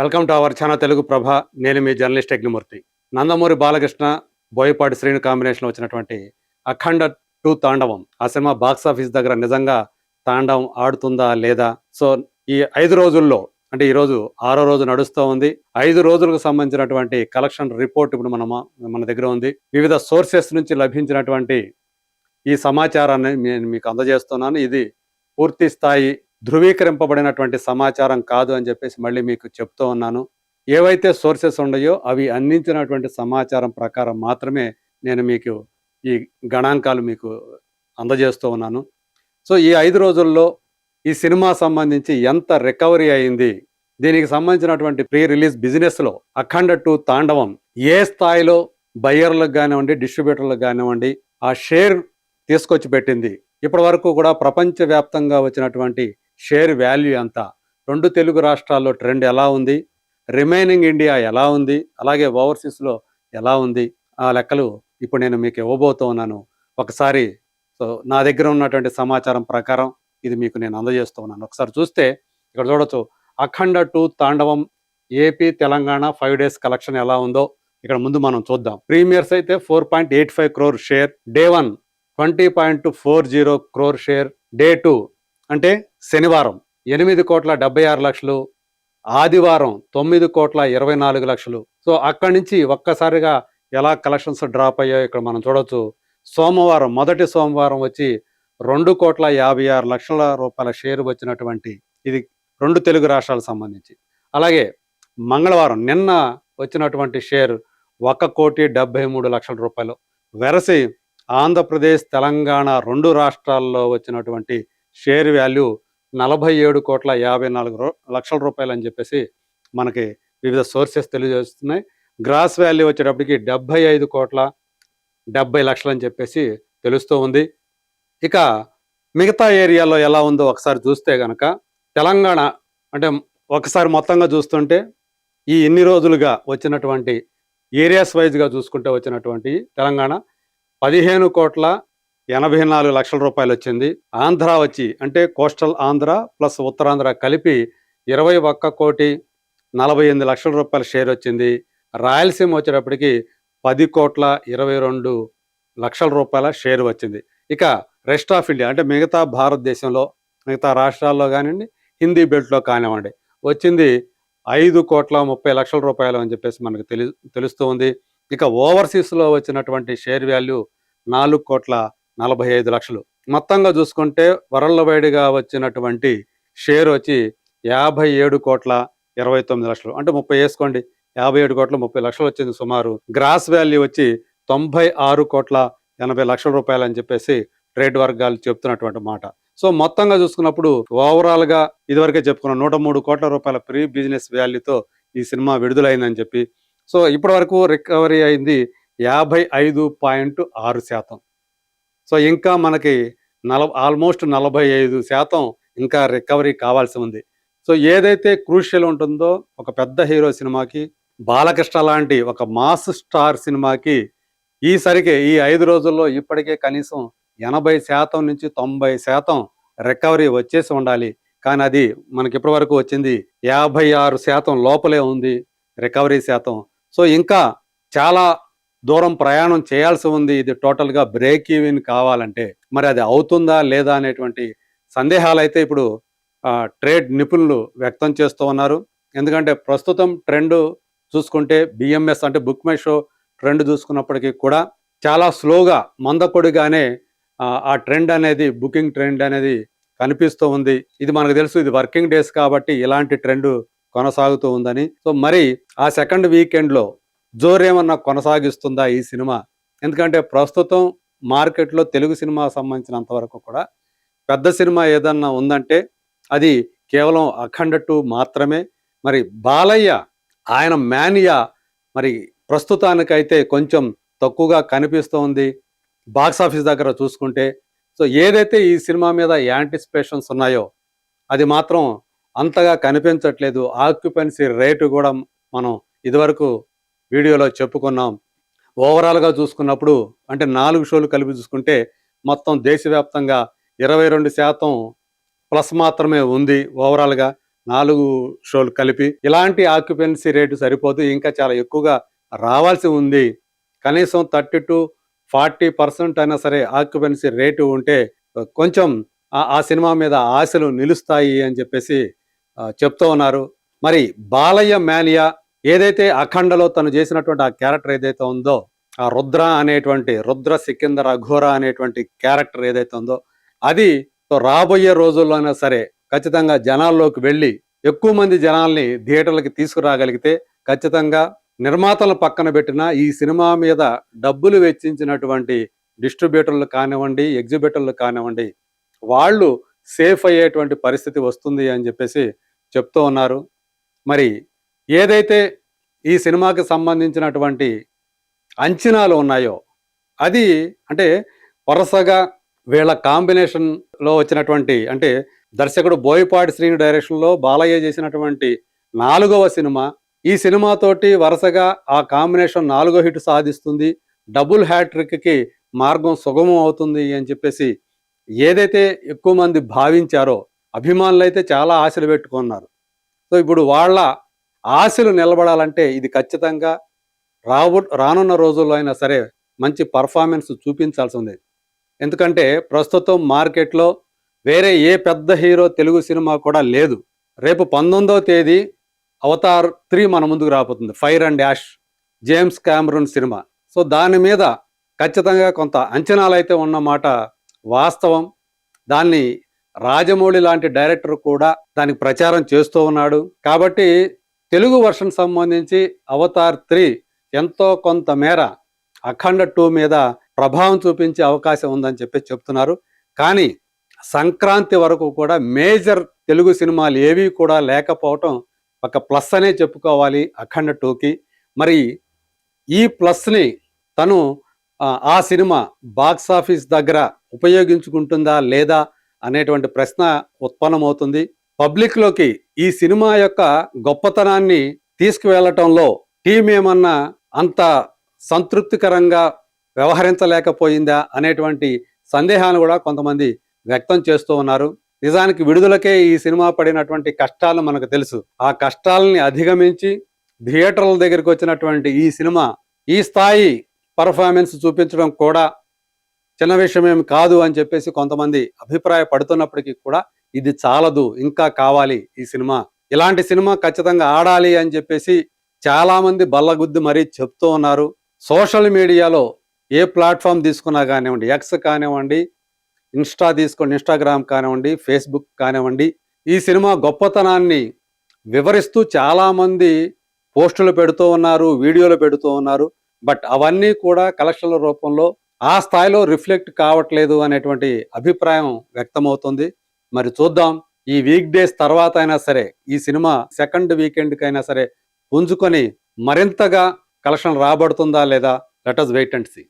Welcome to our channel Telugu Prabha. నేను మీ journalist Yagnamurthy. Nandamuri Balakrishna Boyapati Srinu కాంబినేషన్లో వచ్చినటువంటి అఖండ టూ తాండవం. ఆ సినిమా బాక్స్ ఆఫీస్ దగ్గర నిజంగా తాండవం ఆడుతుందా లేదా? సో ఈ ఐదు రోజుల్లో అంటే ఈరోజు ఆరో రోజు నడుస్తూ ఉంది. ఐదు రోజులకు సంబంధించినటువంటి కలెక్షన్ రిపోర్ట్ ఇప్పుడు మన మన దగ్గర ఉంది. వివిధ సోర్సెస్ నుంచి లభించినటువంటి ఈ సమాచారాన్ని నేను మీకు అందజేస్తున్నాను. ఇది పూర్తి స్థాయి ధృవీకరింపబడినటువంటి సమాచారం కాదు అని చెప్పేసి మళ్ళీ మీకు చెప్తూ ఉన్నాను. ఏవైతే సోర్సెస్ ఉన్నాయో అవి అందించినటువంటి సమాచారం ప్రకారం మాత్రమే నేను మీకు ఈ గణాంకాలు మీకు అందజేస్తూ ఉన్నాను. సో ఈ ఐదు రోజుల్లో ఈ సినిమా సంబంధించి ఎంత రికవరీ అయింది దీనికి సంబంధించినటువంటి ప్రీ రిలీజ్ బిజినెస్లో అఖండ టూ తాండవం ఏ స్థాయిలో బయ్యర్లకు కానివ్వండి డిస్ట్రిబ్యూటర్లకు కానివ్వండి ఆ షేర్ తీసుకొచ్చి పెట్టింది ఇప్పటి వరకు కూడా ప్రపంచవ్యాప్తంగా వచ్చినటువంటి షేర్ వాల్యూ ఎంత? రెండు తెలుగు రాష్ట్రాల్లో ట్రెండ్ ఎలా ఉంది? రిమైనింగ్ ఇండియా ఎలా ఉంది? అలాగే ఓవర్సీస్లో ఎలా ఉంది? ఆ లెక్కలు ఇప్పుడు నేను మీకు ఇవ్వబోతూ ఉన్నాను. ఒకసారి సో నా దగ్గర ఉన్నటువంటి సమాచారం ప్రకారం ఇది మీకు నేను అందజేస్తూ ఉన్నాను. ఒకసారి చూస్తే ఇక్కడ చూడొచ్చు. Akhanda two Thandavam AP Telangana five days collection ఎలా ఉందో ఇక్కడ ముందు మనం చూద్దాం. ప్రీమియర్స్ అయితే four point eight five crore share. Day one twenty point four zero crore share. Day two అంటే శనివారం ఎనిమిది కోట్ల డెబ్బై ఆరు లక్షలు ఆదివారం తొమ్మిది కోట్ల ఇరవై నాలుగు లక్షలు. సో అక్కడి నుంచి ఒక్కసారిగా ఎలా కలెక్షన్స్ డ్రాప్ అయ్యాయో ఇక్కడ మనం చూడొచ్చు. సోమవారం మొదటి సోమవారం వచ్చి రెండు కోట్ల యాభై ఆరు లక్షల రూపాయల షేర్ వచ్చినటువంటి ఇది రెండు తెలుగు రాష్ట్రాలకు సంబంధించి. అలాగే మంగళవారం నిన్న వచ్చినటువంటి షేర్ ఒక కోటి డెబ్బై మూడు లక్షల రూపాయలు. వెరసి ఆంధ్రప్రదేశ్ తెలంగాణ రెండు రాష్ట్రాల్లో వచ్చినటువంటి షేర్ వాల్యూ నలభై ఏడు కోట్ల యాభై నాలుగు లక్షల రూపాయలు అని చెప్పేసి మనకి వివిధ సోర్సెస్ తెలియజేస్తున్నాయి. గ్రాస్ వాల్యూ వచ్చేటప్పటికి డెబ్బై ఐదు కోట్ల డెబ్బై లక్షలు అని చెప్పేసి తెలుస్తూ ఉంది. ఇక మిగతా ఏరియాలో ఎలా ఉందో ఒకసారి చూస్తే గనక తెలంగాణ అంటే ఒకసారి మొత్తంగా చూస్తుంటే ఈ ఇన్ని రోజులుగా వచ్చినటువంటి ఏరియాస్ వైజ్గా చూసుకుంటే వచ్చినటువంటి తెలంగాణ పదిహేను కోట్ల ఎనభై నాలుగు లక్షల రూపాయలు వచ్చింది. ఆంధ్ర వచ్చి అంటే కోస్టల్ ఆంధ్ర ప్లస్ ఉత్తరాంధ్ర కలిపి ఇరవై ఒక్క కోటి నలభై ఎనిమిది లక్షల రూపాయల షేర్ వచ్చింది. రాయలసీమ వచ్చేటప్పటికి పది కోట్ల ఇరవై రెండు లక్షల రూపాయల షేర్ వచ్చింది. ఇక రెస్ట్ ఆఫ్ ఇండియా అంటే మిగతా భారతదేశంలో మిగతా రాష్ట్రాల్లో కానివ్వండి హిందీ బెల్ట్లో కానివ్వండి వచ్చింది ఐదు కోట్ల ముప్పై లక్షల రూపాయలు అని చెప్పేసి మనకు తెలి తెలుస్తూ ఉంది. ఇక ఓవర్సీస్లో వచ్చినటువంటి షేర్ వాల్యూ నాలుగు కోట్ల నలభై ఐదు లక్షలు. మొత్తంగా చూసుకుంటే వరల్డ్ వైడ్గా వచ్చినటువంటి షేర్ వచ్చి యాభై ఏడు కోట్ల ఇరవై తొమ్మిది లక్షలు. అంటే ముప్పై వేసుకోండి. యాభై ఏడు కోట్ల ముప్పై లక్షలు వచ్చింది సుమారు. గ్రాస్ వాల్యూ వచ్చి తొంభై ఆరు కోట్ల ఎనభై లక్షల రూపాయలు అని చెప్పేసి ట్రేడ్ వర్గాలు చెప్తున్నటువంటి మాట. సో మొత్తంగా చూసుకున్నప్పుడు ఓవరాల్గా ఇదివరకే చెప్పుకున్నాం నూట మూడు కోట్ల రూపాయల ప్రీ బిజినెస్ వాల్యూతో ఈ సినిమా విడుదలైందని చెప్పి. సో ఇప్పటి వరకు రికవరీ అయింది యాభై ఐదు పాయింట్ ఆరు శాతం. సో ఇంకా మనకి నల ఆల్మోస్ట్ నలభై ఐదు శాతం ఇంకా రికవరీ కావాల్సి ఉంది. సో ఏదైతే క్రూషియల్ ఉంటుందో ఒక పెద్ద హీరో సినిమాకి బాలకృష్ణ లాంటి ఒక మాస్ స్టార్ సినిమాకి ఈసరికి ఈ ఐదు రోజుల్లో ఇప్పటికే కనీసం ఎనభై శాతం నుంచి తొంభై శాతం రికవరీ వచ్చేసి ఉండాలి. కానీ అది మనకి ఇప్పటి వరకు వచ్చింది యాభై ఆరు శాతం లోపలే ఉంది రికవరీ శాతం. సో ఇంకా చాలా దూరం ప్రయాణం చేయాల్సి ఉంది. ఇది టోటల్గా బ్రేక్ ఈవెన్ కావాలంటే మరి అది అవుతుందా లేదా అనేటువంటి సందేహాలు అయితే ఇప్పుడు ట్రేడ్ నిపుణులు వ్యక్తం చేస్తూ ఉన్నారు. ఎందుకంటే ప్రస్తుతం ట్రెండ్ చూసుకుంటే బిఎంఎస్ అంటే బుక్ మై షో ట్రెండ్ చూసుకున్నప్పటికీ కూడా చాలా స్లోగా మందకొడిగానే ఆ ట్రెండ్ అనేది బుకింగ్ ట్రెండ్ అనేది కనిపిస్తూ ఉంది. ఇది మనకు తెలుసు ఇది వర్కింగ్ డేస్ కాబట్టి ఇలాంటి ట్రెండ్ కొనసాగుతూ ఉందని. సో మరి ఆ సెకండ్ వీకెండ్లో జోరేమన్నా కొనసాగిస్తుందా ఈ సినిమా? ఎందుకంటే ప్రస్తుతం మార్కెట్లో తెలుగు సినిమా సంబంధించినంత వరకు కూడా పెద్ద సినిమా ఏదన్నా ఉందంటే అది కేవలం అఖండ టూ మాత్రమే. మరి బాలయ్య ఆయన మేనియా మరి ప్రస్తుతానికైతే కొంచెం తక్కువగా కనిపిస్తోంది బాక్స్ ఆఫీస్ దగ్గర చూసుకుంటే. సో ఏదైతే ఈ సినిమా మీద యాంటిసిపేషన్స్ ఉన్నాయో అది మాత్రం అంతగా కనిపించట్లేదు. ఆక్యుపెన్సీ రేటు కూడా మనం ఇదివరకు వీడియోలో చెప్పుకున్నాం. ఓవరాల్గా చూసుకున్నప్పుడు అంటే నాలుగు షోలు కలిపి చూసుకుంటే మొత్తం దేశవ్యాప్తంగా ఇరవై రెండు శాతం ప్లస్ మాత్రమే ఉంది ఓవరాల్గా నాలుగు షోలు కలిపి. ఇలాంటి ఆక్యుపెన్సీ రేటు సరిపోదు. ఇంకా చాలా ఎక్కువగా రావాల్సి ఉంది. కనీసం థర్టీ టు ఫార్టీ పర్సెంట్ అయినా సరే ఆక్యుపెన్సీ రేటు ఉంటే కొంచెం ఆ- సినిమా మీద ఆశలు నిలుస్తాయి అని చెప్పేసి చెప్తూ ఉన్నారు. మరి బాలయ్య మేనియా ఏదైతే అఖండలో తను చేసినటువంటి ఆ క్యారెక్టర్ ఏదైతే ఉందో ఆ రుద్ర అనేటువంటి రుద్ర సికిందర్ అఘోర అనేటువంటి క్యారెక్టర్ ఏదైతే ఉందో అది రాబోయే రోజుల్లోనే సరే ఖచ్చితంగా జనాల్లోకి వెళ్ళి ఎక్కువ మంది జనాల్ని థియేటర్లకి తీసుకురాగలిగితే ఖచ్చితంగా నిర్మాతలను పక్కన పెట్టిన ఈ సినిమా మీద డబ్బులు వెచ్చించినటువంటి డిస్ట్రిబ్యూటర్లు కానివ్వండి ఎగ్జిబిటర్లు కానివ్వండి వాళ్ళు సేఫ్ అయ్యేటువంటి పరిస్థితి వస్తుంది అని చెప్పేసి చెప్తూ ఉన్నారు. మరి ఏదైతే ఈ సినిమాకి సంబంధించినటువంటి అంచనాలు ఉన్నాయో అది అంటే వరుసగా వీళ్ళ కాంబినేషన్లో వచ్చినటువంటి అంటే దర్శకుడు బోయపాటి శ్రీని డైరెక్షన్లో బాలయ్య చేసినటువంటి నాలుగవ సినిమా. ఈ సినిమాతోటి వరుసగా ఆ కాంబినేషన్ నాలుగో హిట్ సాధిస్తుంది. డబుల్ హ్యాట్రిక్కి మార్గం సుగమం అవుతుంది అని చెప్పేసి ఏదైతే ఎక్కువ మంది భావించారో అభిమానులు అయితే చాలా ఆశలు పెట్టుకున్నారు. సో ఇప్పుడు వాళ్ళ ఆశలు నిలబడాలంటే ఇది ఖచ్చితంగా రాబో రానున్న రోజుల్లో అయినా సరే మంచి పర్ఫార్మెన్స్ చూపించాల్సి ఉంది. ఎందుకంటే ప్రస్తుతం మార్కెట్లో వేరే ఏ పెద్ద హీరో తెలుగు సినిమా కూడా లేదు. రేపు పంతొమ్మిదవ తేదీ అవతార్ త్రీ మన ముందుకు రాబోతుంది. Fire and Ash James Cameron cinema. So దాని మీద ఖచ్చితంగా కొంత అంచనాలు అయితే ఉన్నమాట వాస్తవం. దాన్ని రాజమౌళి లాంటి డైరెక్టర్ కూడా దానికి ప్రచారం చేస్తూ ఉన్నాడు. కాబట్టి తెలుగు వర్షన్ సంబంధించి అవతార్ త్రీ ఎంతో కొంత మేర అఖండ టూ మీద ప్రభావం చూపించే అవకాశం ఉందని చెప్పి చెప్తున్నారు. కానీ సంక్రాంతి వరకు కూడా మేజర్ తెలుగు సినిమాలు ఏవి కూడా లేకపోవటం ఒక ప్లస్ అనే చెప్పుకోవాలి అఖండ టూకి. మరి ఈ ప్లస్ని తను ఆ, ఆ సినిమా బాక్స్ ఆఫీస్ దగ్గర ఉపయోగించుకుంటుందా లేదా అనేటువంటి ప్రశ్న ఉత్పన్నమవుతుంది. పబ్లిక్లోకి ఈ సినిమా యొక్క గొప్పతనాన్ని తీసుకువెళ్ళటంలో టీం ఏమన్నా అంత సంతృప్తికరంగా వ్యవహరించలేకపోయిందా అనేటువంటి సందేహాన్ని కూడా కొంతమంది వ్యక్తం చేస్తూ ఉన్నారు. నిజానికి విడుదలకే ఈ సినిమా పడినటువంటి కష్టాలు మనకు తెలుసు. ఆ కష్టాలని అధిగమించి థియేటర్ల దగ్గరికి వచ్చినటువంటి ఈ సినిమా ఈ స్థాయి పర్ఫార్మెన్స్ చూపించడం కూడా చిన్న విషయం కాదు అని చెప్పేసి కొంతమంది అభిప్రాయపడుతున్నప్పటికీ కూడా ఇది చాలదు ఇంకా కావాలి ఈ సినిమా. ఇలాంటి సినిమా ఖచ్చితంగా ఆడాలి అని చెప్పేసి చాలామంది బల్లగుద్ది మరీ చెప్తూ ఉన్నారు. సోషల్ మీడియాలో ఏ ప్లాట్ఫామ్ తీసుకున్నా కానివ్వండి ఎక్స్ కానివ్వండి ఇన్స్టా తీసుకోండి ఇన్స్టాగ్రామ్ కానివ్వండి ఫేస్బుక్ కానివ్వండి ఈ సినిమా గొప్పతనాన్ని వివరిస్తూ చాలామంది పోస్టులు పెడుతూ ఉన్నారు వీడియోలు పెడుతూ ఉన్నారు. బట్ అవన్నీ కూడా కలెక్షన్ల రూపంలో ఆ స్థాయిలో రిఫ్లెక్ట్ కావట్లేదు అనేటువంటి అభిప్రాయం వ్యక్తమవుతుంది. మరి చూద్దాం. ఈ వీక్ డేస్ తర్వాత అయినా సరే ఈ సినిమా సెకండ్ వీకెండ్కి అయినా సరే పుంజుకొని మరింతగా కలెక్షన్ రాబడుతుందా లేదా? Let wait and see